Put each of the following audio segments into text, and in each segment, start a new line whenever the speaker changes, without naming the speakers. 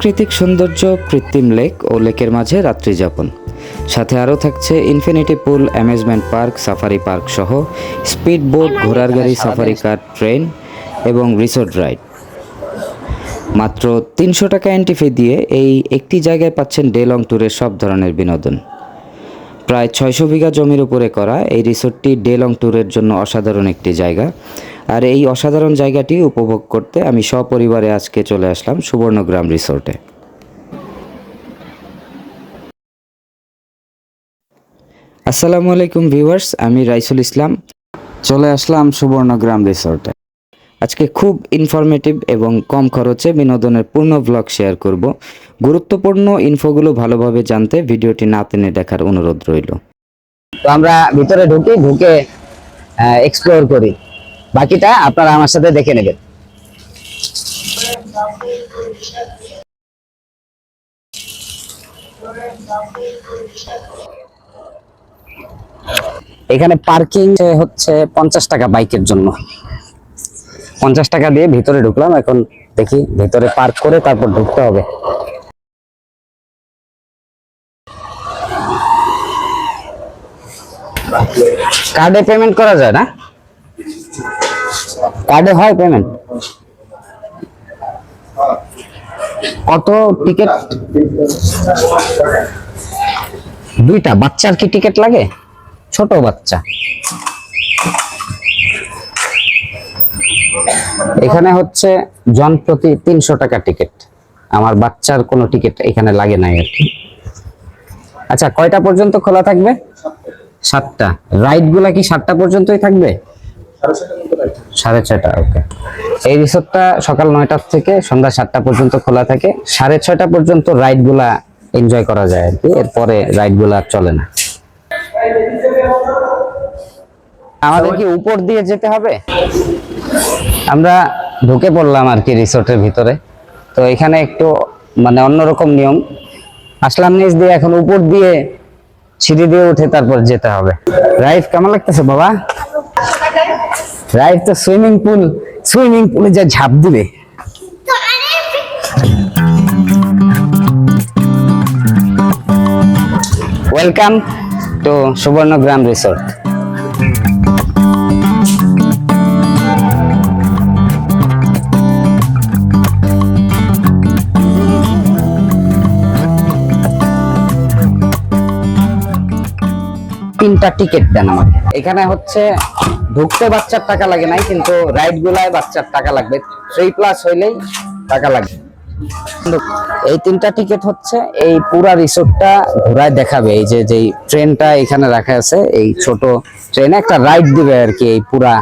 প্রাকৃতিক সৌন্দর্য কৃত্রিম লেক ও লেকের মাঝে রাত্রিযাপন সাথে আরও থাকছে infinity pool amazement park safari park সহ স্পিড বোট ঘোড়ার গাড়ি সাফারি কার ট্রেন এবং রিসোর্ট রাইড। মাত্র তিনশো টাকা এন্ট্রি ফি দিয়ে এই একটি জায়গায় পাচ্ছেন ডে লং ট্যুরের সব ধরনের বিনোদন। প্রায় ছয়শো বিঘা জমির উপরে করা এই রিসোর্টটি ডে লং ট্যুরের জন্য অসাধারণ একটি জায়গা। আর এই অসাধারণ জায়গাটি উপভোগ করতে আমি সপরিবারে আজকে চলে আসলাম সুবর্ণগ্রাম রিসোর্টে। আসসালামু আলাইকুম ভিউয়ার্স, আমি রাইসুল ইসলাম। চলে আসলাম সুবর্ণগ্রাম রিসোর্টে। আজকে খুব ইনফরমেটিভ এবং কম খরচে বিনোদনের পূর্ণ ব্লগ শেয়ার করব। গুরুত্বপূর্ণ ইনফোগুলো ভালোভাবে জানতে ভিডিওটি না টেনে দেখার অনুরোধ রইল।
তো আমরা ভিতরে ঢুকি, ঢুকে এক্সপ্লোর করি। বাকিটা আপনারা আমার সাথে দেখে নেবেন। এখানে পার্কিং হচ্ছে পঞ্চাশ টাকা বাইকের জন্য। পঞ্চাশ টাকা দিয়ে ভিতরে ঢুকলাম, এখন দেখি ভিতরে পার্ক করে তারপর ঢুকতে হবে। কার্ডে পেমেন্ট করা যায় না? কার্ডে হয় পেমেন্ট কত টিকিট দুইটা। বাচ্চার কি টিকিট লাগে? ছোট বাচ্চা। এখানে হচ্ছে জন প্রতি তিনশো টাকা টিকিট আমার বাচ্চার কোনো টিকিট এখানে লাগে নাই আর কি। আচ্ছা কয়টা পর্যন্ত খোলা থাকবে? সাতটা। রাইডগুলা কি সাতটা পর্যন্তই থাকবে? সাড়ে ছয়টা ওকে এই রিসোর্টটা সকাল নয়টার থেকে সন্ধ্যা সাতটা পর্যন্ত খোলা থাকে। সাড়ে ছয়টা পর্যন্ত রাইডগুলা এনজয় করা যায় আর কি, এরপরে রাইডগুলা আর চলে না। আমাদের কি উপর দিয়ে যেতে হবে? আমরা ঢুকে পড়লাম আর কি রিসোর্টের ভিতরে। তো এখানে একটু মানে অন্যরকম নিয়ম। আসলাম নিচ দিয়ে, এখন উপর দিয়ে, সিঁড়ি দিয়ে উঠে তারপর যেতে হবে। রাইড কেমন লাগতেছে বাবা? রাইড তো সুইমিং পুল, সুইমিং পুলে যা ঝাঁপ দিবে। ওয়েলকাম টু সুবর্ণগ্রাম রিসোর্ট তিনটা টিকিট দেন আমাকে। এখানে হচ্ছে ঢুকতে বাচ্চার টাকা লাগে নাই, কিন্তু রাইড গুলায় বাচ্চার টাকা লাগবে। থ্রি প্লাস হইলেই টাকা লাগবে। এই তিনটা টিকিট হচ্ছে, এই পুরা রিসোর্টটা ঘোরায় দেখাবে। এই যে, যেই ট্রেনটা এখানে রাখা আছে, এই ছোট ট্রেনে একটা রাইড দিবে আর কি এই পুরা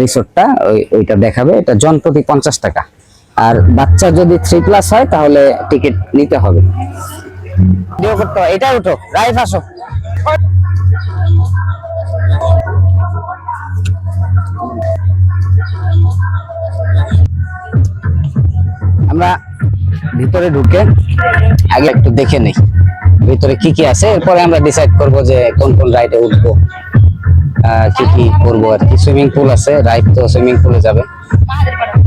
রিসোর্টটা ওই, ওইটা দেখাবে। এটা জন প্রতি পঞ্চাশ টাকা। আর বাচ্চা যদি থ্রি প্লাস হয়, তাহলে টিকিট নিতে হবে। এটা উঠো রাইফ আসো। আমরা ভিতরে ঢুকে আগে একটু দেখে নেই। ভিতরে কি কি আছে? এরপরে আমরা ডিসাইড করব যে কোন কোন রাইডে উঠবো কি কি করব আর কি। সুইমিং পুল আছে রাইড তো সুইমিং পুলে যাবে।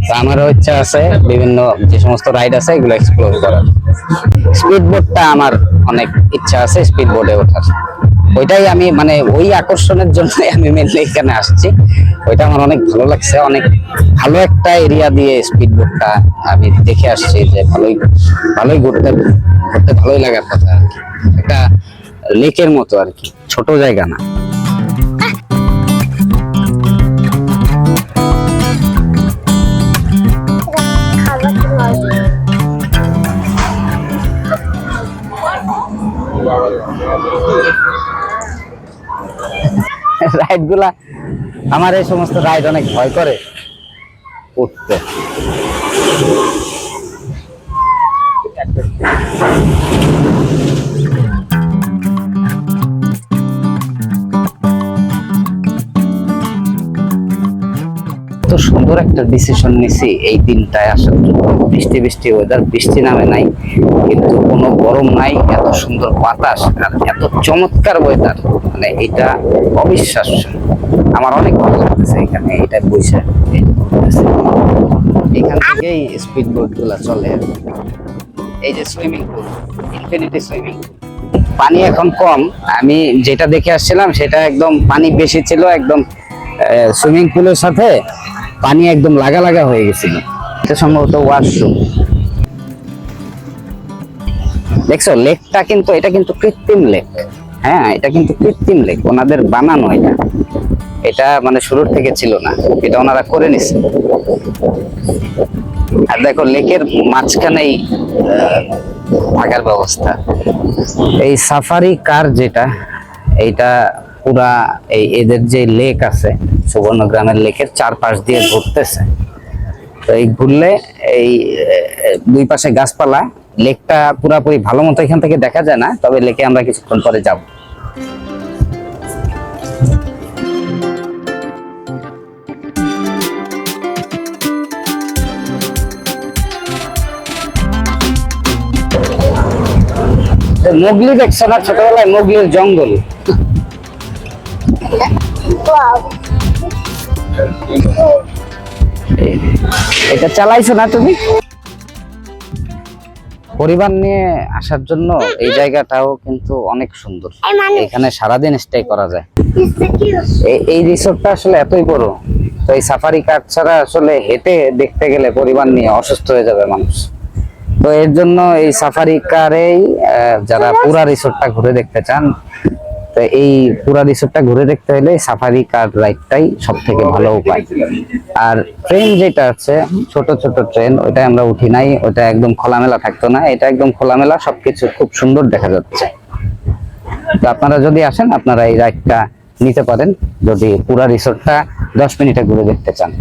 তো আমারও ইচ্ছা আছে বিভিন্ন যে সমস্ত রাইড আছে, এগুলো এক্সপ্লোর করার। স্পিড বোটটা আমার অনেক ইচ্ছা আছে স্পিড বোর্ডে ওঠার। ওইটাই আমি মানে ওই আকর্ষণের জন্যই আমি মেনলি এখানে আসছি। ওইটা আমার অনেক ভালো লাগছে, অনেক ভালো একটা এরিয়া দিয়ে স্পিড বোটটা আমি দেখে আসছি যে ভালোই ভালোই ঘুরতে ঘুরতে ভালোই লাগার কথা আর কি। একটা লেকের মতো আর কি, ছোট জায়গা না। রাইডগুলা আমার এই সমস্ত রাইড অনেক ভয় করে। উঠতে। তো সুন্দর একটা ডিসিশন নিছি এই দিনটায়। আসার জন্য বৃষ্টি বৃষ্টি ওয়েদার বৃষ্টি নামে নাই, কিন্তু কোনো গরম নাই, এত সুন্দর বাতাস আর এত চমৎকার ওয়েদার মানে এটা অবিশ্বাস্য। আমার অনেক ভালো লাগতেছে এখানে এটা বসে এখান থেকেই স্পিড বোটগুলা চলে। এই যে সুইমিং পুল ইনফিনিটি সুইমিং পানি এখন কম। আমি যেটা দেখে আসছিলাম, সেটা একদম পানি বেশি ছিল, একদম সুইমিং পুলের সাথে পানি একদম লাগা লাগা হয়ে গেছিল। এটা সম্ভবত ওয়াশরুম দেখছ, লেকটা কিন্তু, এটা কিন্তু কৃত্রিম লেক। হ্যাঁ এটা কিন্তু কৃত্রিম লেক। ওনাদের বানানো এটা। এটা মানে শুরুর থেকে ছিল না। এটা ওনারা করে নিছে। আর দেখো, লেকের মাঝখানেই থাকার ব্যবস্থা। এই সাফারি কার যেটা, এইটা পুরা এই এদের যে লেক আছে, সুবর্ণ গ্রামের লেকের চারপাশ দিয়ে ঘুরতেছে। তো এই ঘুরলে এই দুই পাশে গাছপালা, লেকটা পুরাপুরি ভালো মতো এখান থেকে দেখা যায় না, তবে লেকে আমরা কিছুক্ষণ পরে যাব। মোগলি দেখছ না? ছোটবেলায় মোগলির জঙ্গল। এটা চালাইছো না তুমি? পরিবার নিয়ে আসার জন্য এই জায়গাটাও কিন্তু অনেক সুন্দর। এখানে সারাদিন স্টে করা যায়। এই- রিসোর্টটা আসলে এতই বড় তো এই সাফারি কার ছাড়া আসলে হেঁটে দেখতে গেলে পরিবার নিয়ে অসুস্থ হয়ে যাবে মানুষ। তো এর জন্য এই সাফারি কারেই যারা পুরা রিসোর্টটা ঘুরে দেখতে চান তো এই পুরা রিসোর্টটা ঘুরে দেখতে হলে সাফারি কার রাইডটাই সব থেকে ভালো উপায়। আর ট্রেন যেটা আছে, ছোট ছোট ট্রেন ওটা আমরা উঠি নাই ওটা একদম খোলামেলা থাকতো না। এটা একদম খোলামেলা, সবকিছু খুব সুন্দর দেখা যাচ্ছে। তো আপনারা যদি আসেন, আপনারা এই রাইডটা নিতে পারেন, যদি পুরা রিসোর্টটা দশ মিনিটে ঘুরে দেখতে চান।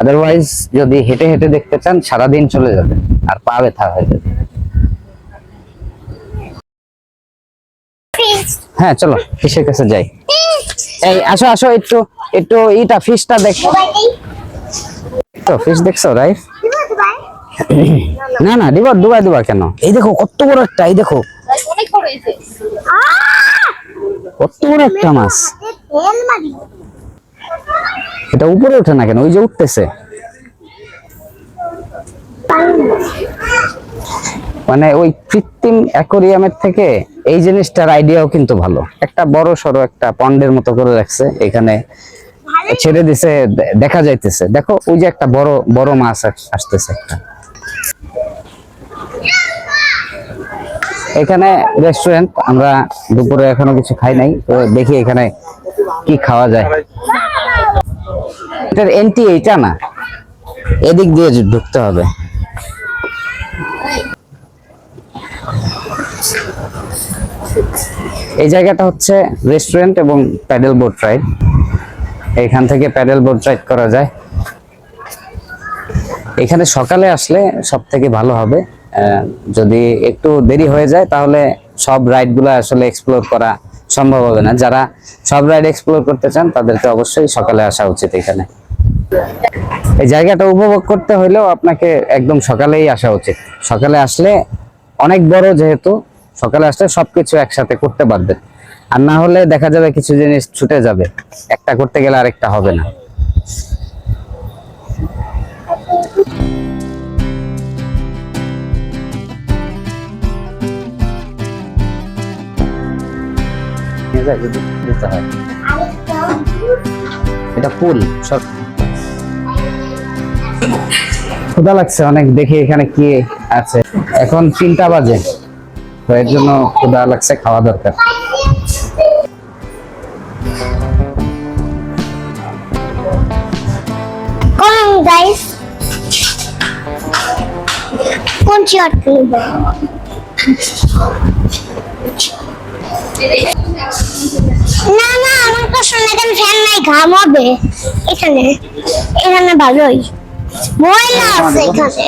আদারওয়াইজ যদি হেঁটে হেঁটে দেখতে চান, সারাদিন চলে যাবে আর পা ব্যথা হয়ে যাবে। হ্যাঁ চলো ফিশের কাছে যাই। এই আসো আসো একটু একটু ইটা ফিশটা দেখো। তো ফিশ দেখছ রাইট না না দিবা ডুবাই দিবা কেন? এই দেখো কত বড় একটা এই দেখো। কত বড় একটা মাছ? এটা উপরে ওঠে না কেন? ওই যে উঠতেছে। মানে ওই কৃত্রিম অ্যাকোরিয়ামের থেকে এই জিনিসটার আইডিয়াও কিন্তু ভালো। একটা বড় সড়ো একটা পন্ডের মতো করে রাখছে, এখানে ছেড়ে দিছে দেখা যাইতেছে। দেখো, ওই যে একটা বড় বড় মাছ আসতেছে একটা। এখানে রেস্টুরেন্ট আমরা দুপুরে এখনও কিছু খাই নাই, তো দেখি এখানে কি খাওয়া যায়। এটার এন্ট্রি এইটা না। এদিক দিয়ে ঢুকতে হবে। এই জায়গাটা হচ্ছে রেস্টুরেন্ট এবং প্যাডেল বোট রাইড এখান থেকে প্যাডেল বোট রাইড করা যায়। এখানে সকালে আসলে সব থেকে ভালো হবে। যদি একটু দেরি হয়ে যায়, তাহলে সব রাইডগুলো আসলে এক্সপ্লোর করা সম্ভব হবে না। যারা সব রাইড এক্সপ্লোর করতে চান, তাদেরকে অবশ্যই সকালে আসা উচিত এখানে। এই জায়গাটা উপভোগ করতে হলেও আপনাকে একদম সকালেই আসা উচিত। সকালে আসলে অনেক বড় যেহেতু সকালে আসলে সবকিছু একসাথে করতে পারবেন আর না হলে দেখা যাবে কিছু জিনিস ছুটে যাবে। একটা করতে গেলে আরেকটা হবে না। এটা পুল সব লাগছে, অনেক দেখি এখানে কি আছে। এখন তিনটা বাজে। তো এর জন্য ক্ষুধা লাগছে, খাওয়া দরকার।
Guys. কোন চেয়ারটা নেব না না, আমার তো শোনা এখানে ফ্যান নাই, ঘাম হবে। এখানে এখানে ভালোই। ময়লা আছে এখানে।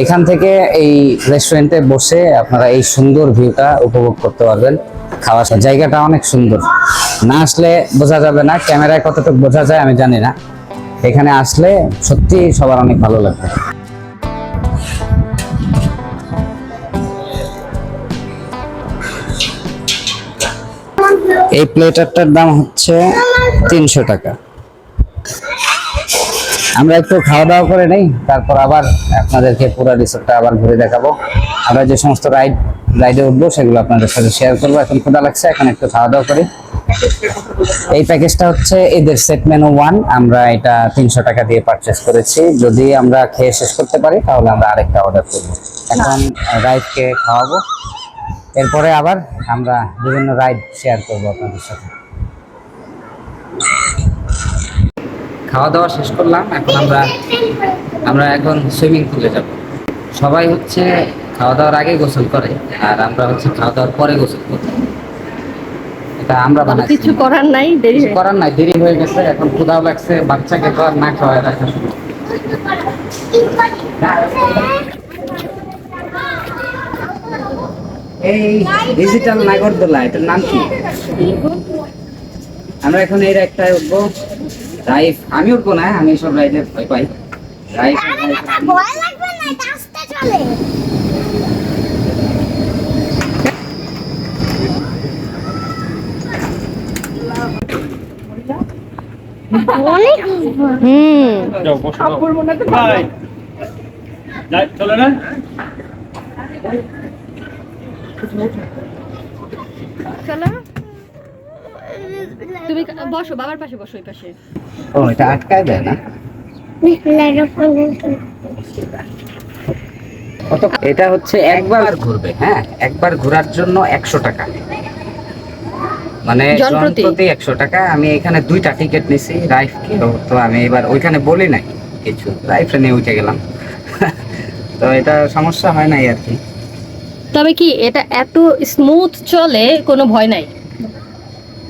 এখান থেকে এই রেস্টুরেন্টে বসে আপনারা এই সুন্দর ভিউটা উপভোগ করতে পারবেন, খাওয়া জায়গাটা অনেক সুন্দর। না আসলে বোঝা যাবে না, ক্যামেরায় কতটুকু বোঝা যায় আমি জানি না। এখানে আসলে সত্যি সবার অনেক ভালো লাগবে। এই প্লেটারটার দাম হচ্ছে তিনশো টাকা। আমরা একটু খাওয়া দাওয়া করে নেই, তারপর আবার আপনাদেরকে পুরো রিসোর্টটা আবার ঘুরে দেখাবো। আমরা যে সমস্ত রাইড রাইডে উঠবো, সেগুলো আপনাদের সাথে শেয়ার করব। এখন ক্ষুদা লাগছে, এখন একটু খাওয়া দাওয়া করি। এই প্যাকেজটা হচ্ছে এদের সেট মেনু ওয়ান আমরা এটা তিনশো টাকা দিয়ে পারচেস করেছি। যদি আমরা খেয়ে শেষ করতে পারি, তাহলে আমরা আরেকটা অর্ডার করব। এখন রাইডকে খাওয়াবো। এরপরে আবার আমরা বিভিন্ন রাইড শেয়ার করব আপনাদের সাথে। খাওয়া দাওয়া শেষ করলাম এখন আমরা আমরা এখন সুইমিং পুলে যাব। সবাই হচ্ছে খাওয়া দাওয়ার আগে গোসল করে আর আমরা হচ্ছে খাওয়া দাওয়ার পরে গোসল করি। এটা আমরা বানাচ্ছি
কিছু করার নাই দেরি
করার নাই দেরি হয়ে গেছে এখন ক্ষুধাও লাগছে বাচ্চাকে তো আর না খাওয়ায় রাখা। এই ডিজিটাল নাগরদোলা এটার নাম কি? আমরা এখন এর রাইডটায় উঠবো। রাইফ আমি উঠবো না আমি সব রাইডে ভয় পাই। রাইফ
ভয় লাগবে না এটা আস্তে চলে। অনেক
হুম।
যাও বসো ভাই। যাই চলে না?
চলো। তুমি বসো বাবার পাশে বসো ওই পাশে।
ও এটা আটকায় দেয় না? এটা হচ্ছে একবার ঘুরবে হ্যাঁ? একবার ঘোরার জন্য একশো টাকা। মানে একশো টাকা। আমি এখানে দুইটা টিকিট নিছি রাইফ কি তো আমি এবার ওইখানে বলি নাই কিছু। রাইফে নিয়ে উঠে গেলাম। তো এটা সমস্যা হয় নাই আর কি।
তবে কি এটা এত স্মুথ চলে কোনো ভয় নাই?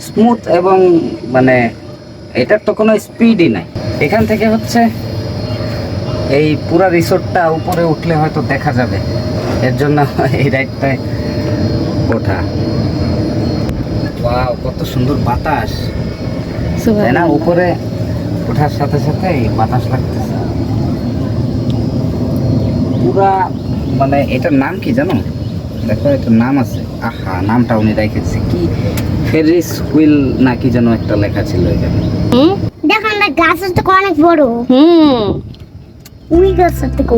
স্মুথ এবং মানে এটার তো কোনো স্পিডই নাই। এখান থেকে হচ্ছে এই পুরা রিসোর্টটা উপরে উঠলে হয়তো দেখা যাবে। এর জন্য এই রাইডটায় ওঠা। ওয়াও কত সুন্দর বাতাস। তাই না? উপরে ওঠার সাথে সাথে এই বাতাস লাগতেছে। পুরা মানে এটার নাম কি জানো? দেখো এটার নাম আছে। আহা নামটা উনি রেখেছে কি? ফেরিস হুইল নাকি যেন একটা লেখা ছিল এখানে।
হুম?
দেখো না গাছের তো অনেক বড়।
হুম।
ওই গাছের থেকে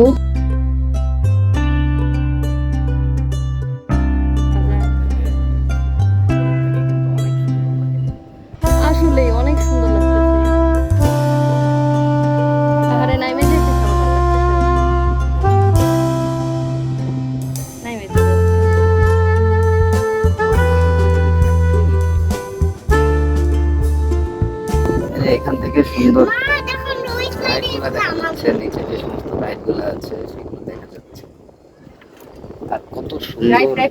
সুন্দর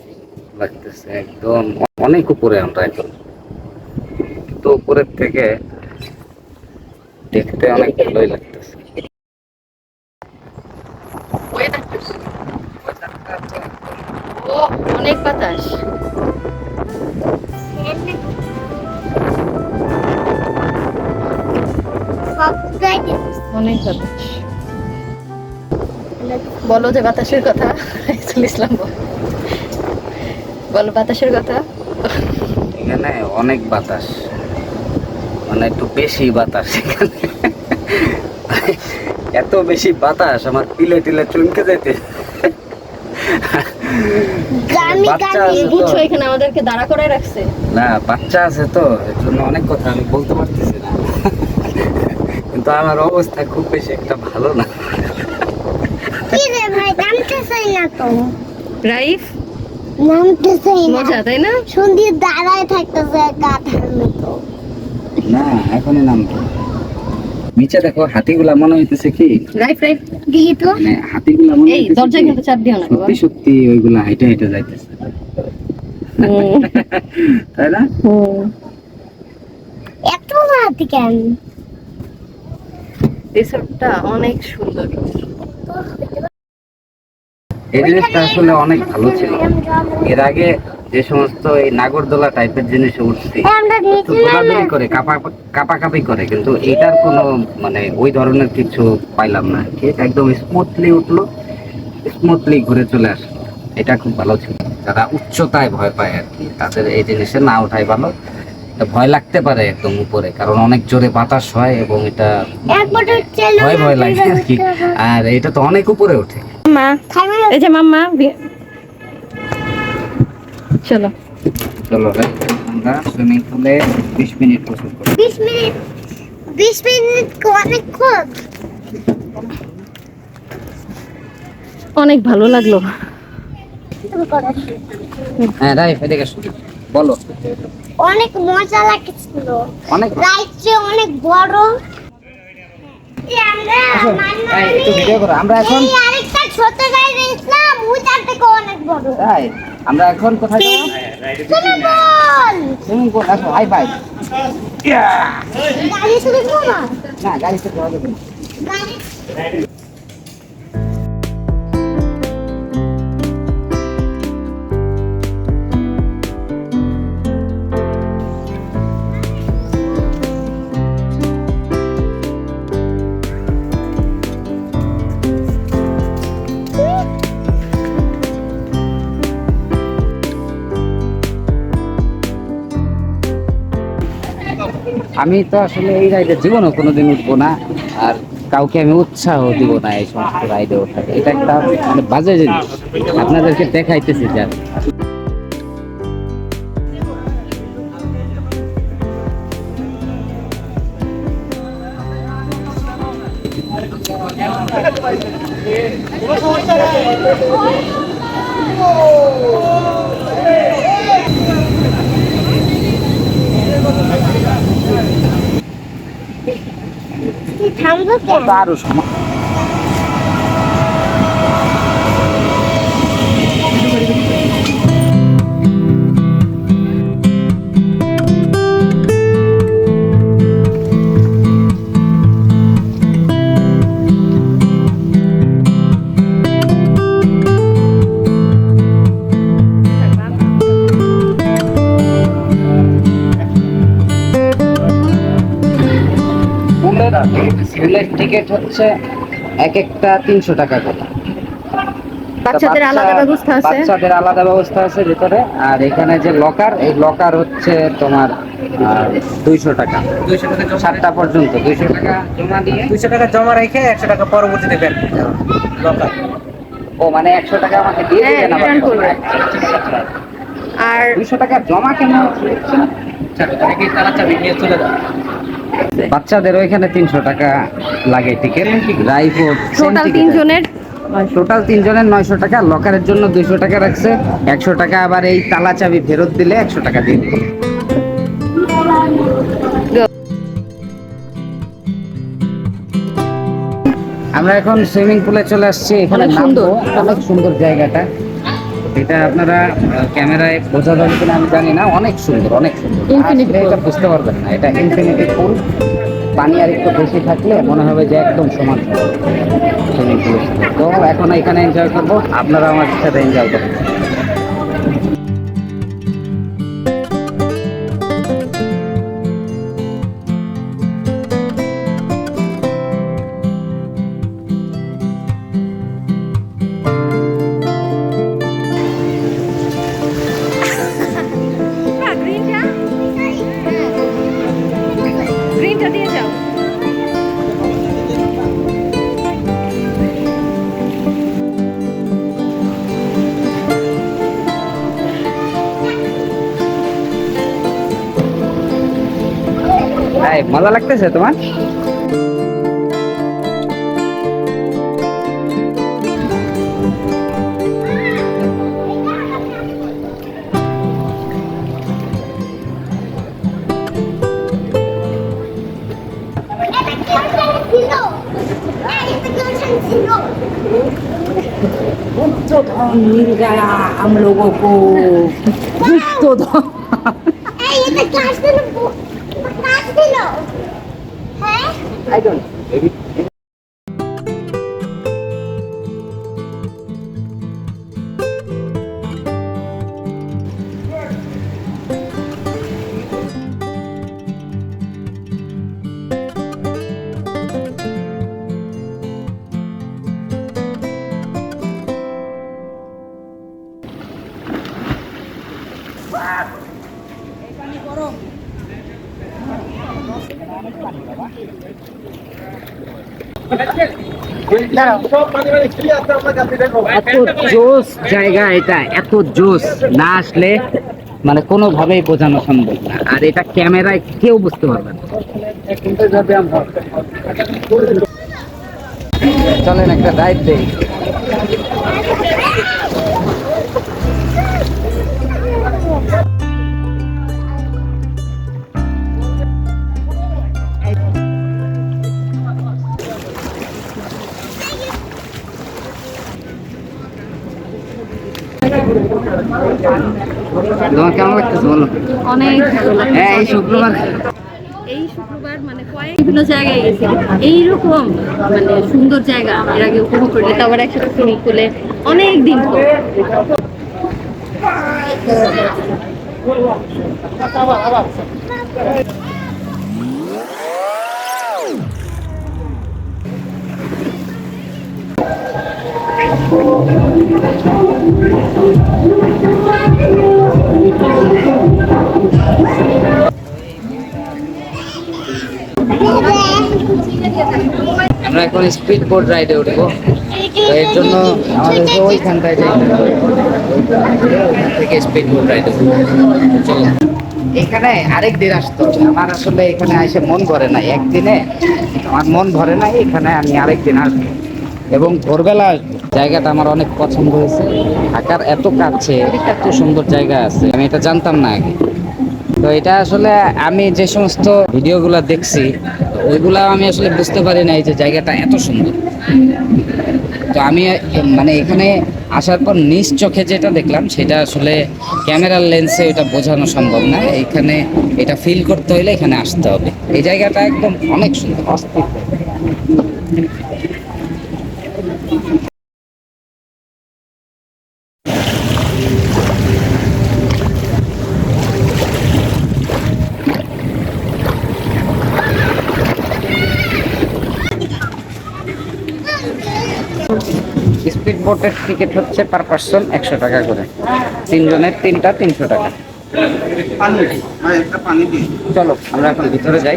লাগতেছে
একদম। অনেক উপরে আমরা এখন তো উপরের থেকে দেখতে অনেক ভালোই লাগতেছে।
অনেক বাতাস। বলো যে বাতাসের কথা ইসলাম বল। বলো বাতাসের কথা?
এখানে অনেক বাতাস। মানে একটু বেশি বাতাস এখানে। এত বেশি বাতাস আমার পিলে টিলে চুনকে যেতে।
বুঝছ এখানে আমাদেরকে দাঁড়া করে রাখছে।
না বাচ্চা আছে তো এর জন্য অনেক কথা আমি বলতে পারতেছি না। কিন্তু আমার অবস্থা খুব বেশি একটা ভালো না।
কি রে ভাই নামতে চাই না তো।
রাইফ?
নামতে না।
মজা তাই না?
সন্ধি দাঁড়ায় থাকতেছে গাধার মতো।
না এখনই নামতো নিচে দেখো হাতিগুলা মনে হইতেছে কি?
রাইফ রাইফ
দেখি তো।
মানে হাতিগুলা মনে
এই
হইতেছে
কিন্তু চাপ দিও না
সত্যি সত্যি ওইগুলা হাইটে হাইটে যাইতেছে। তাই না?
এত রাতে কেন?
রিসোর্টটা অনেক সুন্দর।
এই জিনিসটা আসলে অনেক ভালো ছিল। এর আগে যে সমস্ত এই নাগরদোলা টাইপের জিনিসে উঠছি দৌড়াদৌড়ি করে কাপা কাপাকাপি করে কিন্তু এটার কোনো মানে ওই ধরনের কিছু পাইলাম না। ঠিক একদম স্মুথলি উঠল স্মুথলি ঘুরে চলে আসলো। এটা খুব ভালো ছিল। যারা উচ্চতায় ভয় পায় আর কি তাদের এই জিনিসে না ওঠাই ভালো। ভয় লাগতে পারে একদম উপরে কারণ অনেক জোরে বাতাস হয় এবং এটা ভয় ভয় লাগে আর কি। আর এটা তো অনেক উপরে ওঠে।
মা
খাইমা
এই যে মাম্মা চলো।
চলো ভাই, আমরা সুইমিং পুলে বিশ মিনিট গোসল করব।
বিশ মিনিট বিশ মিনিট অনেকক্ষণ
অনেক ভালো লাগল।
হ্যাঁ রাইফ এদিকে বলো।
অনেক মজা লাগছিল।
অনেক
রাইডে অনেক বড়। আমরা
করো। আমরা এখন
থেকে অনেক বড়
তাই আমরা এখন কোথায় যাব? সুইমিং পুল আসো হাই ফাই।
গাড়ি শুরু করো
না? যাওয়া যাবে না।
গাড়ি
আমি তো আসলে এই রাইডে জীবনও কোনোদিন উঠবো না, আর কাউকে আমি উৎসাহ দিব না এই সমস্ত রাইডে ওঠার। এটা একটা মানে বাজে জিনিস। আপনাদেরকে দেখাইতেছি যা
তুই থামবো
আরও সময় স্কুলের টিকিট হচ্ছে এক একটা তিনশো টাকা করে।
বাচ্চাদের আলাদা ব্যবস্থা আছে?
বাচ্চাদের আলাদা ব্যবস্থা আছে ভিতরে। আর এখানে যে লকার এই লকার হচ্ছে তোমার দুইশো টাকা। দুইশো টাকা সাতটা পর্যন্ত দুইশো টাকা জমা দিয়ে
দুইশো টাকা জমা রেখে একশো টাকা পরবর্তীতে দরকার
ও মানে একশো টাকা আমাকে দিয়ে
হ্যাঁ,
দিবেন।
আর
দুইশো টাকা জমা কেন হচ্ছে? না?
কি তারা চাবি নিয়ে চলে যাও
বাচ্চাদের ওইখানে তিনশো টাকা লাগে টিকিট রাইফো
টোটাল তিনজনের?
টোটাল তিনজনের নয়শো টাকা লকারের জন্য দুইশো টাকা রাখছে। একশো টাকা আবার এই তালা চাবি ফেরত দিলে একশো টাকা দিয়ে দিবে। আমরা এখন সুইমিং পুলে চলে আসছি এখানে
সুন্দর।
অনেক সুন্দর জায়গাটা। এটা আপনারা ক্যামেরায় বোঝা যাবে কিনা আমি জানি না অনেক সুন্দর অনেক সুন্দর। এটা বুঝতে পারবেন না এটা ইনফিনিটি ফুল। পানি আর একটু বেশি থাকলে মনে হবে যে একদম সমান তো এখন এখানে এনজয় করব আপনারা আমার সাথে এনজয় করবেন। মজা লাগতেছে তোমার
এটা কি ওখানে ছিল এই, এটা কি ওখানে ছিল
मिल गया हम लोगों को
এই I don't know. Maybe. Ah!
Eh, kami borong. এত কোনো জায়গা এটা, এত না আসলে মানে বোঝানো সম্ভব না। আর এটা ক্যামেরায় কেউ বুঝতে পারবে না। চলেন একটা দায়িত্ব তোমার কেমন লাগতেছে বলো?
অনেক
হ্যাঁ এই শুক্রবার।
এই শুক্রবার মানে কয়েক বিভিন্ন জায়গায় গেছি। এইরকম মানে সুন্দর জায়গা এর আগে উপভোগ করি তারপর একসাথে সুইমিং পুলে অনেক দিন
আমরা এখন স্পিড বোর্ড রাইডে উঠবো। তো এর জন্য আমাদেরকে ওইখানটায় হবে ওইখান থেকে স্পিড বোট রাইডে এখানে আরেক দিন আসতে আমার আসলে এখানে এসে মন ভরে নাই। একদিনে আমার মন ভরে নাই, এখানে আমি আরেক দিন আসব। এবং ভোরবেলা জায়গাটা আমার অনেক পছন্দ হয়েছে। ঢাকার এত কাছে, এত সুন্দর জায়গা আছে, আমি এটা জানতাম না আগে। তো এটা আসলে আমি যে সমস্ত ভিডিওগুলো দেখছি, ওইগুলা আমি আসলে বুঝতে পারি নাই যে জায়গাটা এত সুন্দর। তো আমি মানে এখানে আসার পর নিজ চোখে যেটা দেখলাম, সেটা আসলে ক্যামেরার লেন্সে এটা বোঝানো সম্ভব না। এখানে এটা ফিল করতে হলে এখানে আসতে হবে। এই জায়গাটা একদম অনেক সুন্দর স্পিড বোটের টিকিট হচ্ছে পার পার্সন একশো টাকা করে। তিনজনের তিনটা তিনশো টাকা। চলো, আমরা এখন ভিতরে যাই।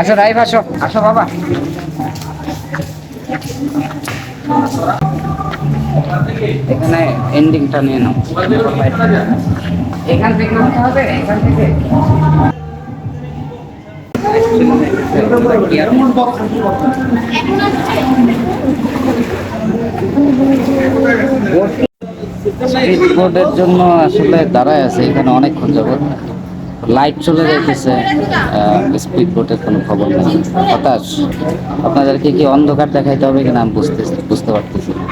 আসো রাইভ আসো। আসো বাবা। এখানে এন্ডিংটা নিয়ে নাও। এখান থেকে হবে, এখান থেকে। আর? স্পিড বোর্ডের জন্য আসলে দাঁড়ায় আছে, এখানে অনেকক্ষণ যাবত লাইট চলে যাইতেছে স্পিড বোটের কোনো খবর নেই। হতাশ? আপনাদেরকে কি অন্ধকার দেখাইতে হবে কিনা আমি বুঝতে বুঝতে পারতেছি না।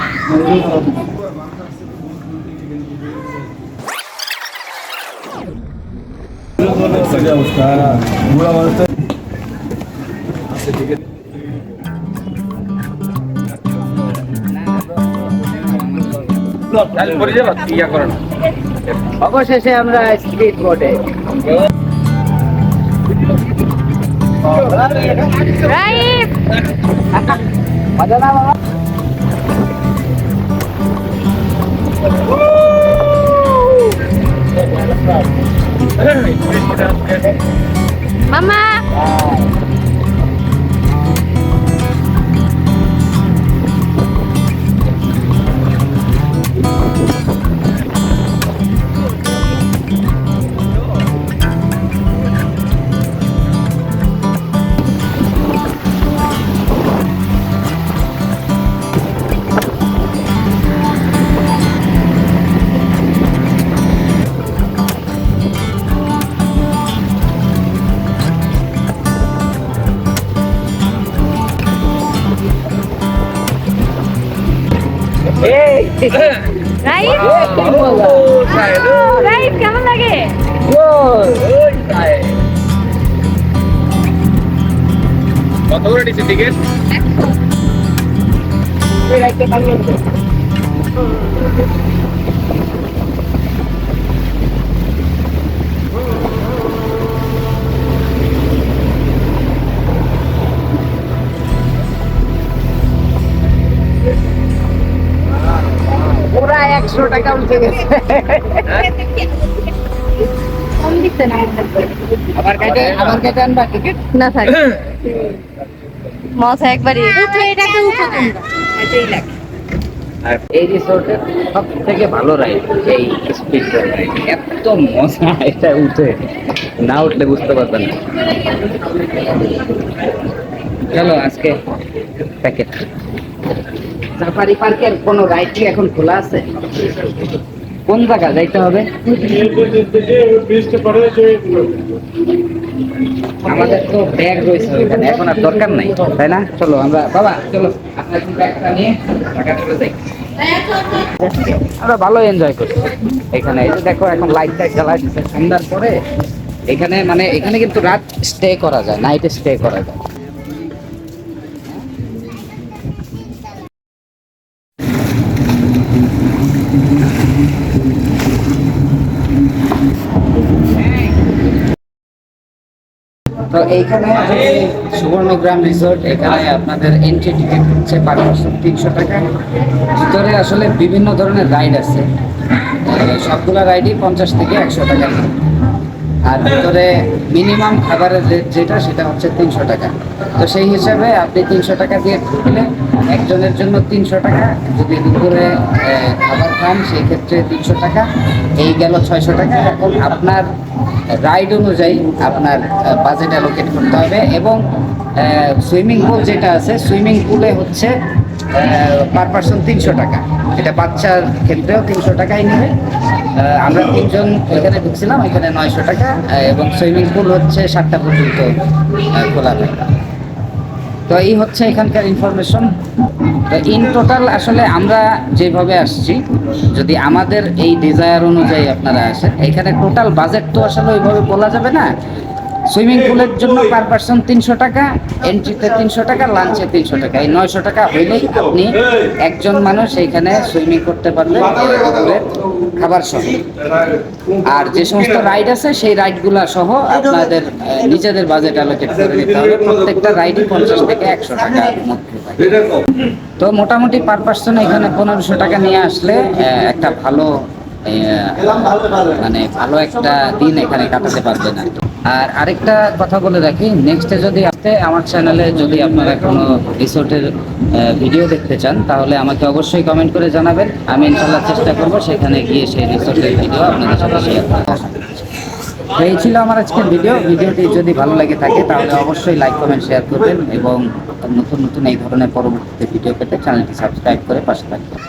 অবশেষে আমরা স্পিড বোর্ডে মজা না বাবা
মামা রাইফ রাইট কেমন লাগে
কত করে নিচ্ছে টিকিট
একশো টাকা উঠে গেছে।
না থাক একবারই। এটাকে উঠো
আর এই রিসোর্টের সব থেকে ভালো রাইড এই স্পিড রাইড এত মজা এটা উঠে। না উঠলে বুঝতে পারবেন না। চলো আজকে প্যাকেট সাফারি পার্কের কোনো রাইড কি এখন খোলা আছে? কোন জায়গা যাইতে হবে? আমাদের তো ব্যাগ রয়েছে ওইখানে, এখন আর দরকার নাই, তাই না? চলো আমরা, বাবা, চলো, আপনার ব্যাগটা নিয়ে ঢাকা চলে যাই। আমরা ভালো এনজয় করছি এখানে। এই যে দেখো, এখন লাইট টাইট জ্বালা দিচ্ছে সন্ধ্যার পরে এখানে মানে এখানে কিন্তু রাত স্টে করা যায় নাইটে স্টে করা যায়। তো এইখানে সুবর্ণগ্রাম রিসোর্ট, এখানে আপনাদের এন্ট্রি টিকিট হচ্ছে পার পার্সন তিনশো টাকা। ভিতরে আসলে বিভিন্ন ধরনের রাইড আছে। সবগুলা রাইডই পঞ্চাশ থেকে একশো টাকা। আর ভিতরে মিনিমাম খাবারের রেট যেটা, সেটা হচ্ছে তিনশো টাকা। তো সেই হিসাবে আপনি তিনশো টাকা দিয়ে ঢুকলে একজনের জন্য তিনশো টাকা। যদি দুপুরে খাবার খান, সেই ক্ষেত্রে তিনশো টাকা। এই গেল ছয়শো টাকা। এখন আপনার রাইড অনুযায়ী আপনার বাজেট অ্যালোকেট করতে হবে এবং সুইমিং পুল যেটা আছে সুইমিং পুলে হচ্ছে পার পার্সন তিনশো টাকা। এটা বাচ্চার ক্ষেত্রেও তিনশো টাকাই নেবে। আমরা তিনজন এখানে ঢুকছিলাম, এখানে নয়শো টাকা এবং সুইমিং পুল হচ্ছে সাতটা পর্যন্ত খোলা থাকে তো এই হচ্ছে এখানকার ইনফরমেশন তো ইন টোটাল আসলে আমরা যেভাবে আসছি, যদি আমাদের এই ডিজায়ার অনুযায়ী আপনারা আসেন, এখানে টোটাল বাজেট তো আসলে ওইভাবে বলা যাবে না। সুইমিং পুলের জন্য পার পার্সন তিনশো টাকা এন্ট্রিতে তিনশো টাকা লাঞ্চে তিনশো টাকা। এই নয়শো টাকা হইলেই আপনি একজন মানুষ এইখানে সুইমিং করতে পারবেন খাবার সহ। আর যে সমস্ত রাইড আছে, সেই রাইডগুলো সহ আপনাদের নিজেদের বাজেট অ্যালোকেট করে নিতে হবে। প্রত্যেকটা রাইডই পঞ্চাশ থেকে একশো টাকার মধ্যে তো মোটামুটি পার পার্সন এখানে পনেরোশো টাকা নিয়ে আসলে একটা ভালো মানে ভালো একটা দিন এখানে কাটাতে পারবেন আর কি। আর আরেকটা কথা বলে রাখি নেক্সটে যদি আসতে আমার চ্যানেলে যদি আপনারা কোনো রিসোর্টের ভিডিও দেখতে চান, তাহলে আমাকে অবশ্যই কমেন্ট করে জানাবেন। আমি ইনশাল্লাহ চেষ্টা করব সেখানে গিয়ে সেই রিসোর্টের ভিডিও আপনাদের সাথে শেয়ার তো এই ছিল আমার আজকের ভিডিও ভিডিওটি যদি ভালো লাগে থাকে, তাহলে অবশ্যই লাইক কমেন্ট শেয়ার করবেন এবং নতুন নতুন এই ধরনের পরবর্তীতে ভিডিও পেতে চ্যানেলটি সাবস্ক্রাইব করে পাশে থাকবেন।